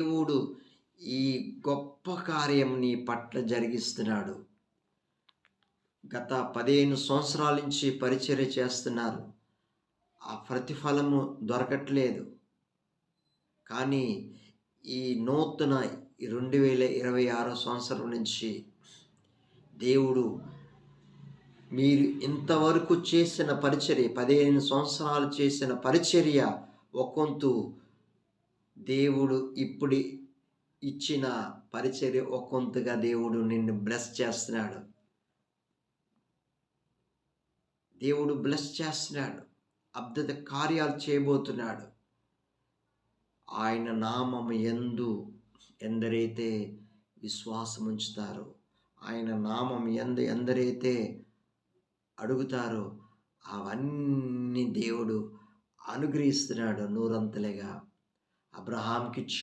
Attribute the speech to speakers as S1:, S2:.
S1: దేవుడు ఈ గొప్ప కార్యం నీ పట్ల జరిగిస్తున్నాడు. గత పదిహేను సంవత్సరాల నుంచి పరిచర్య చేస్తున్నారు. ఆ ప్రతిఫలము దొరకట్లేదు. కానీ ఈ నూతన రెండు వేల ఇరవై ఆరో సంవత్సరం నుంచి దేవుడు మీరు ఇంతవరకు చేసిన పరిచర్య పదిహేను సంవత్సరాలు చేసిన పరిచర్య ఒక్కొంతు దేవుడు ఇప్పుడు ఇచ్చిన పరిచర్య ఒక్కొంతగా దేవుడు నిన్ను బ్లెస్ చేస్తున్నాడు. దేవుడు బ్లెస్ చేస్తున్నాడు. అద్భుత కార్యాలు చేయబోతున్నాడు. ఆయన నామం ఎందు ఎందరైతే విశ్వాసం ఉంచుతారో ఆయన నామం ఎందు ఎందరైతే అడుగుతారో అవన్నీ దేవుడు అనుగ్రహిస్తున్నాడు నూరంతలుగా. अब्राहम की